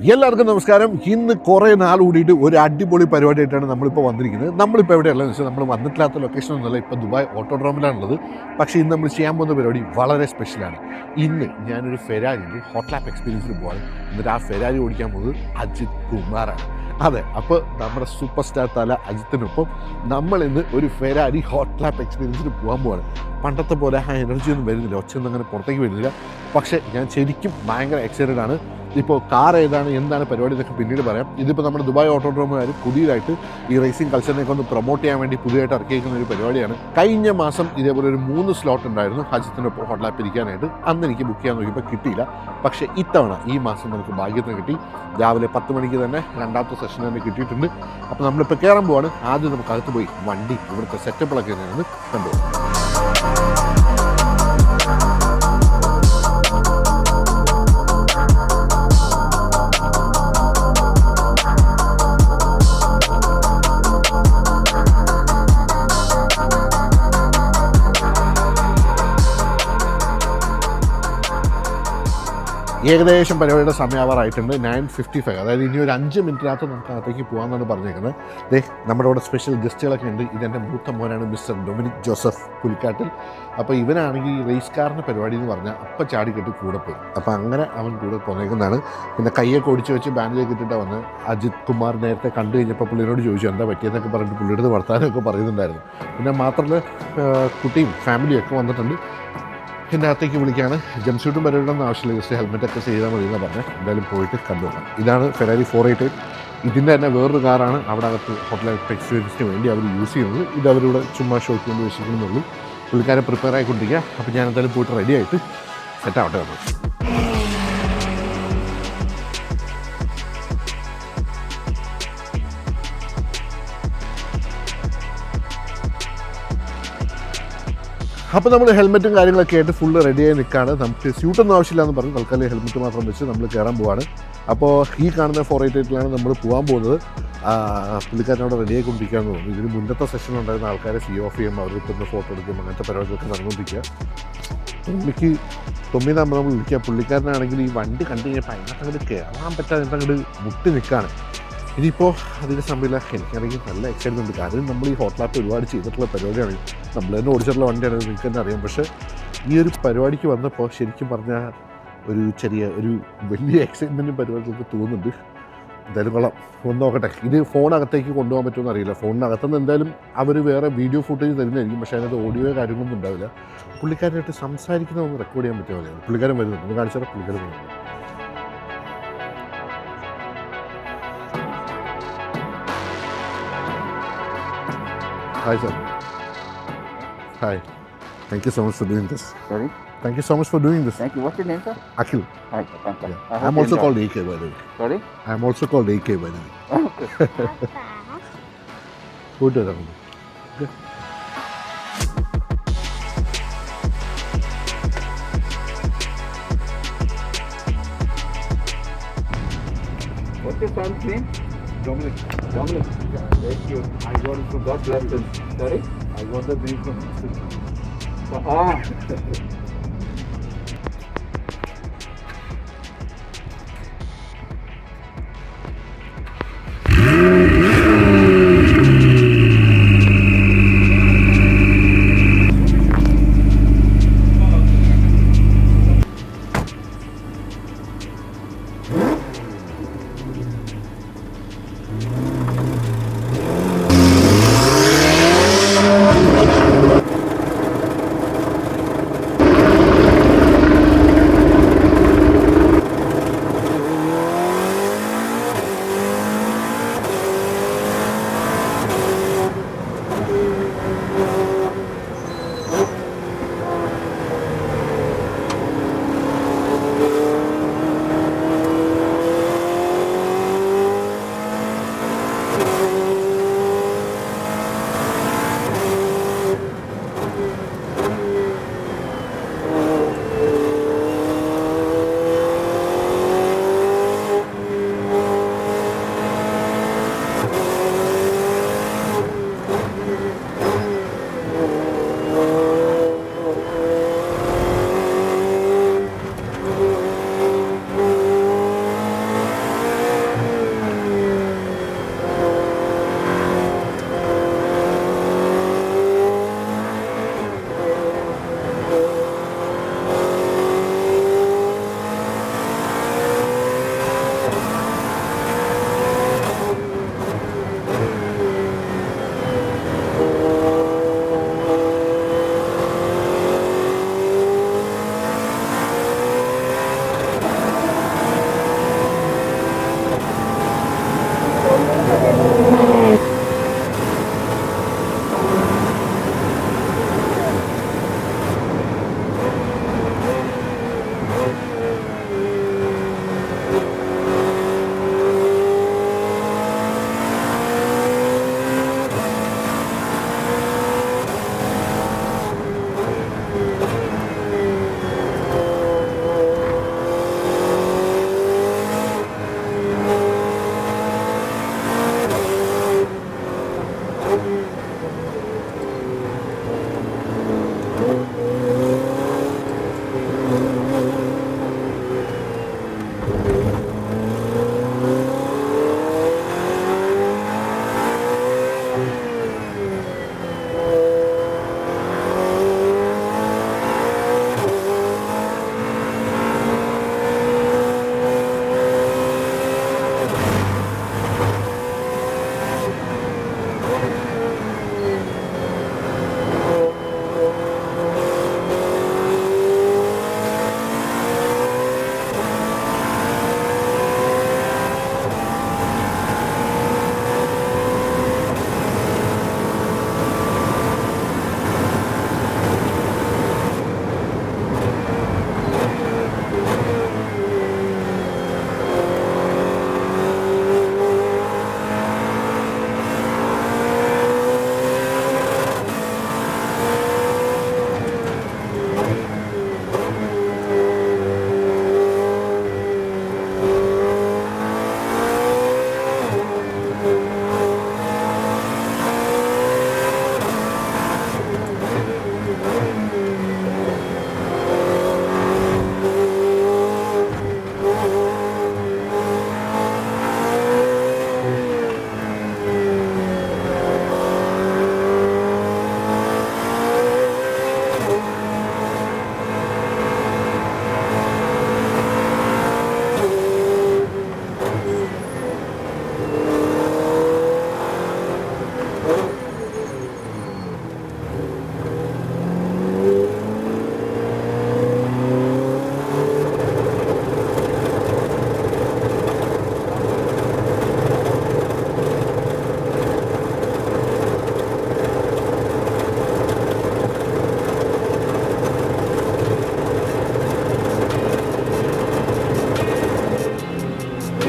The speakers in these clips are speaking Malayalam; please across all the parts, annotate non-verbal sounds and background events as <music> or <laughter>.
എല്ലാവർക്കും നമസ്കാരം. ഇന്ന് കുറേ നാൾ കൂടിയിട്ട് ഒരു അടിപൊളി പരിപാടിയായിട്ടാണ് നമ്മളിപ്പോൾ വന്നിരിക്കുന്നത്. നമ്മളിപ്പോൾ എവിടെയുള്ളതെന്ന് വെച്ചാൽ നമ്മൾ വന്നിട്ടില്ലാത്ത ലൊക്കേഷൻ ഒന്നുമല്ല. ഇപ്പോൾ ദുബായ് ഓട്ടോഡ്രോമിലാണുള്ളത്. പക്ഷേ ഇന്ന് നമ്മൾ ചെയ്യാൻ പോകുന്ന പരിപാടി വളരെ സ്പെഷ്യലാണ് ഇന്ന് ഞാനൊരു ഫെരാരിയിൽ ഹോട്ട് ആപ്പ് എക്സ്പീരിയൻസിൽ പോകാൻ എന്നിട്ട് ആ ഫെരാരി ഓടിക്കാൻ പോകുന്നത് അജിത് കുമാറാണ്. അതെ അപ്പോൾ നമ്മുടെ സൂപ്പർ സ്റ്റാർ തല അജിത്തിനൊപ്പം നമ്മൾ ഇന്ന് ഒരു ഫെരാരി ഹോട്ട് ലാപ്പ് എക്സ്പീരിയൻസിന് പോകാൻ പോവാണ്. പണ്ടത്തെ പോലെ ആ എനർജി ഒന്നും വരുന്നില്ല. ഒച്ചയൊന്നും അങ്ങനെ പുറത്തേക്ക് വരുന്നില്ല. പക്ഷേ ഞാൻ ശരിക്കും ഭയങ്കര എക്സൈറ്റഡ് ആണ്. ഇപ്പോൾ കാർ ഏതാണ് എന്താണ് പരിപാടി എന്നൊക്കെ പിന്നീട് പറയാം. ഇതിപ്പോൾ നമ്മുടെ ദുബായ് ഓട്ടോഡ്രോമുകാർ പുതിയതായിട്ട് ഈ റേസിംഗ് കൾച്ചറിനെ ഒന്ന് പ്രൊമോട്ട് ചെയ്യാൻ വേണ്ടി പുതിയതായിട്ട് ഇറക്കിയിരിക്കുന്ന ഒരു പരിപാടിയാണ്. കഴിഞ്ഞ മാസം ഇതേപോലെ ഒരു മൂന്ന് സ്ലോട്ട് ഉണ്ടായിരുന്നു. ഹജിത്തിനൊപ്പം ഹോട്ടലാപ്പ് ഇരിക്കാനായിട്ട്. അന്ന് എനിക്ക് ബുക്ക് ചെയ്യാൻ നോക്കിയപ്പോൾ കിട്ടിയില്ല. പക്ഷേ ഇത്തവണ ഈ മാസം നമുക്ക് ഭാഗ്യത്തിന് കിട്ടി. രാവിലെ പത്ത് മണിക്ക് തന്നെ രണ്ടാമത്തെ സെഷൻ തന്നെ കിട്ടിയിട്ടുണ്ട്. അപ്പോൾ നമ്മളിപ്പോൾ കയറാൻ പോവാണ്. ആദ്യം നമുക്ക് അകത്ത് പോയി വണ്ടി ഇവിടുത്തെ സെറ്റപ്പുകളൊക്കെ തന്നെയാണ് കണ്ടുപോകാം ഏകദേശം പരിപാടിയുടെ സമയാവാറായിട്ടുണ്ട് നയൻ ഫിഫ്റ്റി ഫൈവ് അതായത് ഇനി ഒരു അഞ്ച് മിനിറ്റിനകത്ത് നമുക്ക് അകത്തേക്ക് പോകാമെന്നാണ് പറഞ്ഞേക്കുന്നത്. ദേ നമ്മുടെ ഇവിടെ സ്പെഷ്യൽ ഗസ്റ്റുകളൊക്കെ ഉണ്ട്. ഇതെന്റെ മൂത്ത മോനാണ് മിസ്റ്റർ ഡൊമിനിക് ജോസഫ് പുലിക്കാട്ടിൽ. അപ്പോൾ ഇവനാണെങ്കിൽ ഈ റേസ് കാറിന്റെ പരിപാടി എന്ന് പറഞ്ഞാൽ അപ്പം ചാടിക്കെട്ടി കൂടെ പോയി. അപ്പോൾ അങ്ങനെ അവൻ കൂടെ പോന്നേക്കുന്നതാണ്. പിന്നെ കയ്യൊക്കെ ഒടിച്ച് വെച്ച് ബാൻഡിലേക്ക് ഇട്ടിട്ട് വന്ന് അജിത് കുമാർ നേരത്തെ കണ്ടു കഴിഞ്ഞപ്പോൾ പുള്ളിയോട് ചോദിച്ചു എന്താ പറ്റിയെന്നൊക്കെ പറഞ്ഞിട്ട് പുള്ളിയുടെ വർത്താനമൊക്കെ പറയുന്നുണ്ടായിരുന്നു. പിന്നെ മാത്രമല്ല കുട്ടിയും ഫാമിലിയും ഒക്കെ വന്നിട്ടുണ്ട്. എന്റെ അകത്തേക്ക് വിളിക്കാണ്. സ്യൂട്ടും വരേണ്ടെന്ന് ആവശ്യമില്ല. ജസ്റ്റ് ഹെൽമെറ്റൊക്കെ ചെയ്താൽ മതി എന്ന് പറഞ്ഞ്. എന്തായാലും പോയിട്ട് കണ്ടുപോകാം ഇതാണ് ഫെറാരി ഫോർ എയ്റ്റ് എയ്റ്റ് ഇതിന്റെ തന്നെ വേറൊരു കാറാണ്. അവിടെ അകത്ത് ഹോട്ടൽ എക്സ്പീരിയൻസിന് വേണ്ടി അവർ യൂസ് ചെയ്യുന്നത്. ഇത് അവരിവിടെ ചുമ്മാ ഷോക്ക് കൊണ്ട് വെച്ചിരിക്കുന്നുള്ളൂ പുള്ളിക്കാരെ പ്രിപ്പയർ ആയിക്കൊണ്ടിരിക്കുക. അപ്പോൾ ഞാൻ എന്തായാലും പോയിട്ട് റെഡി ആയിട്ട് സെറ്റ് ആവട്ടെ നമ്മൾ അപ്പോൾ നമ്മൾ ഹെൽമെറ്റും കാര്യങ്ങളൊക്കെ ആയിട്ട് ഫുള്ള് റെഡിയായി നിൽക്കുകയാണ് നമുക്ക് സ്യൂട്ടൊന്നും ആവശ്യമില്ല എന്ന് പറഞ്ഞ് തൽക്കാലം ഹെൽമെറ്റ് മാത്രം വെച്ച് നമ്മൾ കയറാൻ പോവാണ്. അപ്പോൾ ഈ കാണുന്ന ഫോർ എയ്റ്റ് എയ്റ്റിലാണ് നമ്മൾ പോകാൻ പോകുന്നത്. പുള്ളിക്കാരനോട് റെഡി ആയിക്കൊണ്ടിരിക്കുകയെന്ന് തോന്നുന്നു. ഇതിന് മുന്നത്തെ സെഷൻ ഉണ്ടായിരുന്ന ആൾക്കാരെ സി ഓഫ് ചെയ്യും അവർ ഇപ്പം ഫോട്ടോ എടുക്കും. അങ്ങനത്തെ പരിപാടികളൊക്കെ നടന്നുകൊണ്ടിരിക്കുക. പുള്ളിക്ക് തൊമ്മി നമ്മൾ നമ്മൾ വിളിക്കുക പുള്ളിക്കാരനാണെങ്കിൽ ഈ വണ്ടി കണ്ടു കഴിഞ്ഞപ്പോൾ അതിനകത്ത് അങ്ങോട്ട് കയറാൻ പറ്റാതെ അങ്ങോട്ട് മുട്ടി നിൽക്കുകയാണ് ഇനിയിപ്പോൾ അതിന്റെ സമയമില്ല എനിക്കാണെങ്കിൽ നല്ല എക്സൈറ്റ്മെന്റ് ഉണ്ട്. കാരണം നമ്മൾ ഈ ഹോട്ടലാപ്പ് ഒരുപാട് ചെയ്തിട്ടുള്ള പരിപാടിയാണ്. നമ്മൾ തന്നെ ഓടിച്ചിട്ടുള്ള വണ്ടിയാണ് നിങ്ങൾക്ക് തന്നെ അറിയാം. പക്ഷേ ഈ ഒരു പരിപാടിക്ക് വന്നപ്പോൾ ശരിക്കും പറഞ്ഞാൽ ഒരു ചെറിയ ഒരു വലിയ എക്സൈറ്റ്മെന്റും പരിപാടികളൊക്കെ തോന്നുന്നുണ്ട്. എന്തായാലും കൊള്ളാം. ഒന്ന് നോക്കട്ടെ. ഇത് ഫോണകത്തേക്ക് കൊണ്ടുപോകാൻ പറ്റുമെന്ന് അറിയില്ല. ഫോണിനകത്തുനിന്ന് എന്തായാലും അവർ വേറെ വീഡിയോ ഫുട്ടേജ് തരുന്നതായിരിക്കും. പക്ഷേ അതിനകത്ത് ഓഡിയോ കാര്യങ്ങളൊന്നും ഉണ്ടാവില്ല. പുള്ളിക്കാരനായിട്ട് സംസാരിക്കുന്നതൊന്ന് റെക്കോർഡ് ചെയ്യാൻ പറ്റുമോ പുള്ളിക്കാരൻ വരുന്നുണ്ട്. കാണിച്ചാൽ പുള്ളിക്കാരൻ വരുന്നുണ്ട്. Hi, sir. Hi. Thank you so much for doing this. Sorry? Thank you so much for doing this. Thank you. What's your name, sir? Akhil. Hi, thank you. Yeah. I I'm also called AK, by the way. Sorry? I'm also called AK, by the way. Okay. <laughs> Does that? What's your son's name? Dominic. Dominic. Thank you. I got it from God bless him. Sorry? I got the name from Ah. <laughs>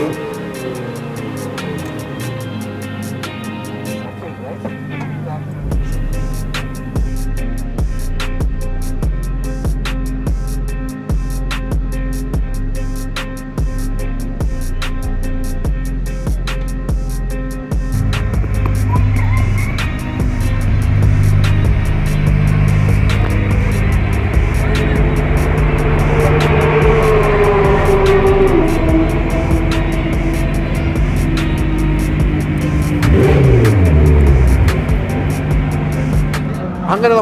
അങ്ങനെ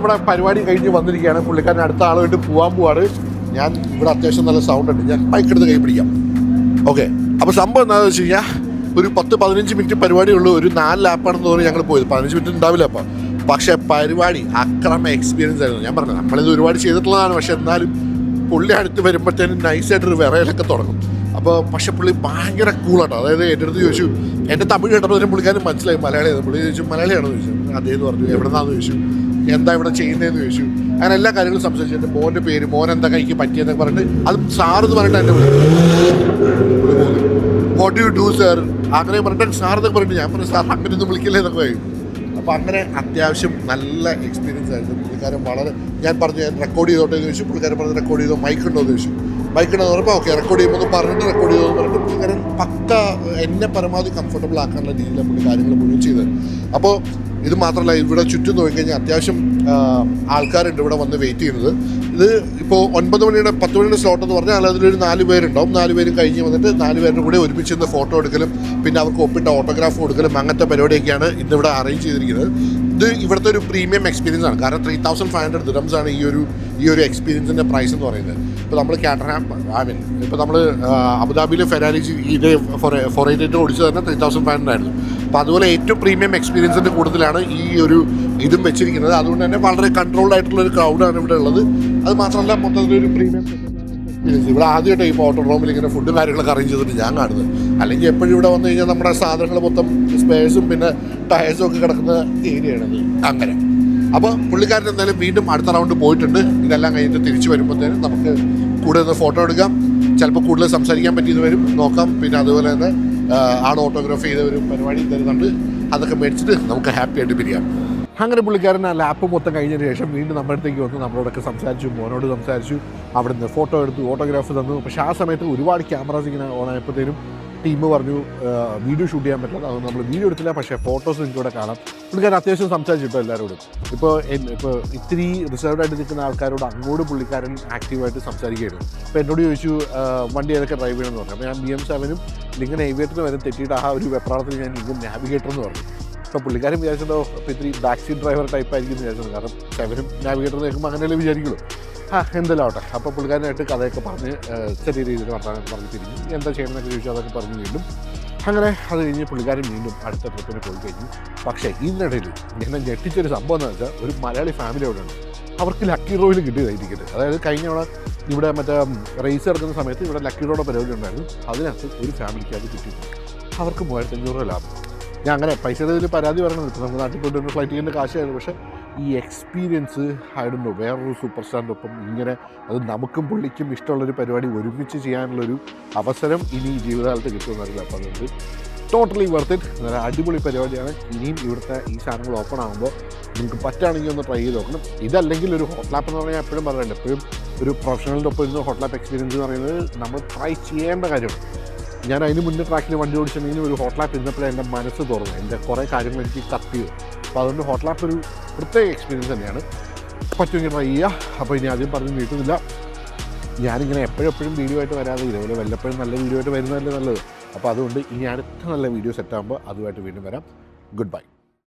നമ്മുടെ പരിപാടി കഴിഞ്ഞ് വന്നിരിക്കുകയാണ്. പുള്ളിക്കാരൻ അടുത്ത ആളുമായിട്ട് പോകാൻ പോവാണ്. ഞാൻ ഇവിടെ അത്യാവശ്യം നല്ല സൗണ്ട് ഉണ്ട്. ഞാൻ ബൈക്ക് എടുത്ത് കൈ പിടിക്കാം. ഓക്കെ അപ്പോൾ സംഭവം എന്താണെന്ന് വെച്ച് കഴിഞ്ഞാൽ ഒരു പത്ത് പതിനഞ്ച് മിനിറ്റ് പരിപാടിയുള്ളൂ. ഒരു നാല് ലാപ്പാണെന്ന് തോന്നി ഞങ്ങൾ പോയത്. പതിനഞ്ച് മിനിറ്റ് ഉണ്ടാവില്ല അപ്പം. പക്ഷേ പരിപാടി അക്രമ എക്സ്പീരിയൻസ് ആയിരുന്നു. ഞാൻ പറഞ്ഞു നമ്മളിത് ഒരുപാട് ചെയ്തിട്ടുള്ളതാണ്. പക്ഷെ എന്നാലും പുള്ളി അടുത്ത് വരുമ്പോഴത്തേനും നൈസായിട്ടൊരു വിറയലൊക്കെ തുടങ്ങും. അപ്പോൾ പക്ഷെ പുള്ളി ഭയങ്കര കൂളാട്ടോ അതായത് എന്റെ അടുത്ത് ചോദിച്ചു എന്റെ തമിഴ് കേട്ടപ്പോൾ പുള്ളിക്കാരൻ മനസ്സിലായി. മലയാളിയാണ് പുള്ളി ചോദിച്ചു മലയാളിയാണോ ചോദിച്ചു. അതേന്ന് പറഞ്ഞു. എവിടെന്നാന്ന് ചോദിച്ചു. എന്താ ഇവിടെ ചെയ്യുന്നതെന്ന് ചോദിച്ചു. അങ്ങനെ എല്ലാ കാര്യങ്ങളും സംസാരിച്ചു. മോന്റെ പേര് മോൻ എന്താ കൈക്ക് പറ്റിയെന്നൊക്കെ പറഞ്ഞിട്ട് അത് സാറെന്ന് പറഞ്ഞിട്ട് എന്റെ വിളിക്കും വാട്ട് യു ഡു സാർ അങ്ങനെ പറഞ്ഞിട്ട് സാർ എന്നൊക്കെ പറഞ്ഞിട്ട് ഞാൻ പറഞ്ഞു സാർ അങ്ങനെ ഒന്നും വിളിക്കില്ല എന്നൊക്കെ പറയും അപ്പോൾ അങ്ങനെ അത്യാവശ്യം നല്ല എക്സ്പീരിയൻസ് ആയിരുന്നു പുള്ളിക്കാരൻ. വളരെ ഞാൻ പറഞ്ഞു ഞാൻ റെക്കോർഡ് ചെയ്തോട്ടെ എന്ന് ചോദിച്ചു. പുള്ളിക്കാരൻ പറഞ്ഞു റെക്കോർഡ് ചെയ്തോ? മൈക്ക് ഉണ്ടോ? എന്ന് ചോദിച്ചു. മൈക്ക് ഉണ്ടോ? എന്ന് പറഞ്ഞപ്പോൾ ഓക്കെ റെക്കോർഡ് ചെയ്യുമ്പോൾ പറഞ്ഞിട്ട് റെക്കോർഡ് ചെയ്തോ എന്ന് പറഞ്ഞിട്ട് പുള്ളിക്കാരൻ പക്ക എന്നെ പരമാവധി കംഫർട്ടബിൾ ആക്കാനുള്ള രീതിയിലാണ് പുള്ളി കാര്യങ്ങൾ മുഴുവൻ ചെയ്തത്. അപ്പോൾ ഇത് മാത്രമല്ല ഇവിടെ ചുറ്റും നോക്കിക്കഴിഞ്ഞാൽ അത്യാവശ്യം ആൾക്കാരുണ്ട് ഇവിടെ വന്ന് വെയിറ്റ് ചെയ്യുന്നത്. ഇത് ഇപ്പോൾ ഒൻപത് മണിയുടെ പത്ത് മണിയുടെ സ്ലോട്ട് എന്ന് പറഞ്ഞാൽ അതിലൊരു നാല് പേരുണ്ടാവും. നാല് പേരും കഴിഞ്ഞ് വന്നിട്ട് നാല് പേരുടെ കൂടെ ഒരുമിച്ച് നിന്ന് ഫോട്ടോ എടുക്കലും പിന്നെ അവർക്ക് ഒപ്പിട്ട ഓട്ടോഗ്രാഫ് കൊടുക്കലും അങ്ങനത്തെ പരിപാടിയൊക്കെയാണ് ഇന്നിവിടെ അറേഞ്ച് ചെയ്തിരിക്കുന്നത്. ഇത് ഇവിടുത്തെ ഒരു പ്രീമിയം എക്സ്പീരിയൻസ് ആണ്. കാരണം ത്രീ തൗസൻഡ് ഫൈവ് ഹൺഡ്രഡ് ആണ് ഈ ഒരു ഈ ഒരു എക്സ്പീരിയൻസിന്റെ പ്രൈസ് എന്ന് പറയുന്നത്. ഇപ്പോൾ നമ്മൾ കാറ്ററാം ഐ മീൻ ഇപ്പോൾ നമ്മൾ അബുദാബിയിൽ ഫെരാരി ഇത് ഫോർ എയ്റ്റ് ഓടിച്ചത് തന്നെ ത്രീ തൗസൻഡ് ഫൈവ് ഹൺഡ്രഡ് ആയിരുന്നു. അപ്പോൾ അതുപോലെ ഏറ്റവും പ്രീമിയം എക്സ്പീരിയൻസിന്റെ കൂടുതലാണ് ഈ ഒരു ഇതും വെച്ചിരിക്കുന്നത്. അതുകൊണ്ട് തന്നെ വളരെ കൺട്രോൾഡ് ആയിട്ടുള്ള ഒരു ക്രൗഡാണ് ഇവിടെ ഉള്ളത്. അത് മാത്രമല്ല മൊത്തത്തിൽ ഒരു പ്രീമിയം എക്സ്പീരിയൻസ് ഇവിടെ ആദ്യമായിട്ട് ഇപ്പോൾ ഓട്ടോ റൂമിൽ ഇങ്ങനെ ഫുഡ് കാര്യങ്ങളൊക്കെ അറേഞ്ച് ചെയ്തിട്ട് ഞാൻ കാണുന്നത്. അല്ലെങ്കിൽ എപ്പോഴും ഇവിടെ വന്നു കഴിഞ്ഞാൽ നമ്മുടെ സാധനങ്ങൾ മൊത്തം സ്പേഴ്സും പിന്നെ ടയേഴ്സും ഒക്കെ കിടക്കുന്ന ഏരിയയാണിത് അങ്ങനെ. അപ്പോൾ പുള്ളിക്കാരൻ എന്തായാലും വീണ്ടും അടുത്ത റൗണ്ട് പോയിട്ടുണ്ട്. ഇതെല്ലാം കഴിഞ്ഞിട്ട് തിരിച്ചു വരുമ്പോഴത്തേനും നമുക്ക് കൂടുതൽ ഫോട്ടോ എടുക്കാം. ചിലപ്പോൾ കൂടുതൽ സംസാരിക്കാൻ പറ്റിയെന്ന് വരും. നോക്കാം. പിന്നെ അതുപോലെ തന്നെ ആൾ ഓട്ടോഗ്രാഫ് ചെയ്ത ഒരു പരിപാടി തരുന്നുണ്ട്. അതൊക്കെ മേടിച്ചിട്ട് നമുക്ക് ഹാപ്പി ആയിട്ട് പിരിയാം. അങ്ങനെ പുള്ളിക്കാരൻ ആ ലാപ്പ് മൊത്തം കഴിഞ്ഞതിന് ശേഷം വീണ്ടും നമ്മുടെ അടുത്തേക്ക് വന്ന്. നമ്മളോടൊക്കെ സംസാരിച്ചു മോനോട് സംസാരിച്ചു. അവിടെ അവിടുന്ന് ഫോട്ടോ എടുത്തു ഓട്ടോഗ്രാഫ് തന്നു. പക്ഷേ ആ സമയത്ത് ഒരുപാട് ക്യാമറാസ് ഇങ്ങനെ ഓൺ ആയപ്പോഴത്തേനും ടീം പറഞ്ഞു വീഡിയോ ഷൂട്ട് ചെയ്യാൻ പറ്റില്ല. അതുകൊണ്ട് നമ്മൾ വീഡിയോ എടുത്തില്ല. പക്ഷേ ഫോട്ടോസ് നിങ്ങൾക്കിവിടെ കാണാം. പുള്ളിക്കാരൻ അത്യാവശ്യം സംസാരിച്ചിട്ടോ എല്ലാവരോടും ഇപ്പോൾ ഇപ്പോൾ ഇത്തിരി റിസർവ്ഡ് ആയിട്ട് നിൽക്കുന്ന ആൾക്കാരോട് അങ്ങോട്ട് പുള്ളിക്കാരൻ ആക്റ്റീവായിട്ട് സംസാരിക്കുകയായിരുന്നു അപ്പോൾ എന്നോട് ചോദിച്ചു വണ്ടി ഏതൊക്കെ ഡ്രൈവ് ചെയ്യണമെന്ന് പറഞ്ഞു. അപ്പോൾ ഞാൻ ബി എം സെവനും ലിങ്കൻ ഏവിയേറ്ററിന് വരെ തെറ്റിയിട്ട് ആ ഒരു വെപ്രാളത്തിൽ ഞാൻ ലിങ്കൻ നാവിഗേറ്റർ എന്ന് പറഞ്ഞു. അപ്പോൾ പുള്ളിക്കാരൻ വിചാരിച്ചിട്ടോ അപ്പോൾ ഇത്തിരി ബാക്ക് സീറ്റ് ഡ്രൈവർ ടൈപ്പ് ആയിരിക്കും കാരണം സെവനും നാവിഗേറ്റർ കേൾക്കുമ്പോൾ അങ്ങനെയല്ലേ വിചാരിക്കുള്ളൂ. ആ എന്തെല്ലാം ആവട്ടെ. അപ്പോൾ പുള്ളിക്കാരനായിട്ട് കഥയൊക്കെ പറഞ്ഞ് ചെറിയ രീതിയിൽ വർത്തമാനം പറഞ്ഞ് തിരിഞ്ഞു എന്താ ചെയ്യണമെന്നൊക്കെ ചോദിച്ചു അതൊക്കെ പറഞ്ഞു വീണ്ടും അങ്ങനെ അത് കഴിഞ്ഞ് പുള്ളിക്കാരൻ വീണ്ടും അടുത്ത ട്രിപ്പിന് പോയി കഴിഞ്ഞു. പക്ഷേ ഇതിനിടയിൽ എന്നെ ഞെട്ടിച്ചൊരു സംഭവം എന്ന് വെച്ചാൽ ഒരു മലയാളി ഫാമിലി അവിടെ ഉണ്ട്. അവർക്ക് ലക്കി റോയിൽ കിട്ടിയതായിരിക്കട്ടെ. അതായത് കഴിഞ്ഞ തവണ ഇവിടെ മറ്റേ റേസ് ഇറക്കുന്ന സമയത്ത് ഇവിടെ ലക്കി റോയുടെ പരിപാടി ഉണ്ടായിരുന്നു. അതിനകത്ത് ഒരു ഫാമിലിക്ക് അത് കിട്ടിയിട്ടുണ്ട്. അവർക്ക് മൂവായിരത്തഞ്ഞൂറ് ലാഭം. ഞാൻ അങ്ങനെ പൈസയുടെ ഇതിൽ പരാതി ഇപ്പോൾ നമുക്ക് നാട്ടിൽ പോയിട്ട് ഫ്ലൈറ്റ് ചെയ്യേണ്ട കാശായിരുന്നു. പക്ഷേ ഈ എക്സ്പീരിയൻസ് ആയിരുന്നു. വേറൊരു സൂപ്പർ സ്റ്റാറിന്റെ ഒപ്പം ഇങ്ങനെ അത് നമുക്കും പുള്ളിക്കും ഇഷ്ടമുള്ളൊരു പരിപാടി ഒരുമിച്ച് ചെയ്യാനുള്ളൊരു അവസരം ഇനി ജീവിതകാലത്ത് കിട്ടുമെന്നറിയില്ല. അപ്പോൾ അതുകൊണ്ട് ടോട്ടലി വർത്ത് ഇറ്റ് നല്ല അടിപൊളി പരിപാടിയാണ്. ഇനിയും ഇവിടുത്തെ ഈ സാധനങ്ങൾ ഓപ്പൺ ആകുമ്പോൾ നിങ്ങൾക്ക് പറ്റുകയാണെങ്കിൽ ഒന്ന് ട്രൈ ചെയ്ത് നോക്കണം. ഇതല്ലെങ്കിൽ ഒരു ഹോട്ട് ലാപ്പ് എന്ന് പറഞ്ഞാൽ എപ്പോഴും പറയുന്നുണ്ട് എപ്പോഴും ഒരു പ്രൊഫഷണലിന്റെ ഒപ്പം ഇരുന്ന് ഹോട്ട് ലാപ്പ് എക്സ്പീരിയൻസ് എന്ന് പറയുന്നത് നമ്മൾ ട്രൈ ചെയ്യേണ്ട കാര്യമാണ്. ഞാൻ അതിന് മുന്നേ ട്രാക്കിൽ വണ്ടി ഓടിച്ചിട്ടുണ്ടെങ്കിൽ ഒരു ഹോട്ട് ലാപ്പ് ഇരുന്നപ്പോഴേ എന്റെ മനസ്സ് തുറന്നു എന്റെ കുറേ കാര്യങ്ങൾ എനിക്ക് കത്തിയത് അപ്പോൾ അതുകൊണ്ട് ഹോട്ട് ലാപ്പ് ഒരു പ്രത്യേക എക്സ്പീരിയൻസ് തന്നെയാണ്. പറ്റുമെങ്കിൽ ട്രൈ ചെയ്യുക അപ്പോൾ ഇനി ആദ്യം പറഞ്ഞ് നീട്ടുന്നില്ല. ഞാനിങ്ങനെ എപ്പോഴെപ്പോഴും വീഡിയോ ആയിട്ട് വരാതെ ഇതേപോലെ വല്ലപ്പോഴും നല്ല വീഡിയോ ആയിട്ട് വരുന്നതല്ലേ നല്ലത്. അപ്പോൾ അതുകൊണ്ട് ഇനി അടുത്ത നല്ല വീഡിയോ സെറ്റ് ആകുമ്പോൾ അതുമായിട്ട് വീണ്ടും വരാം. Good bye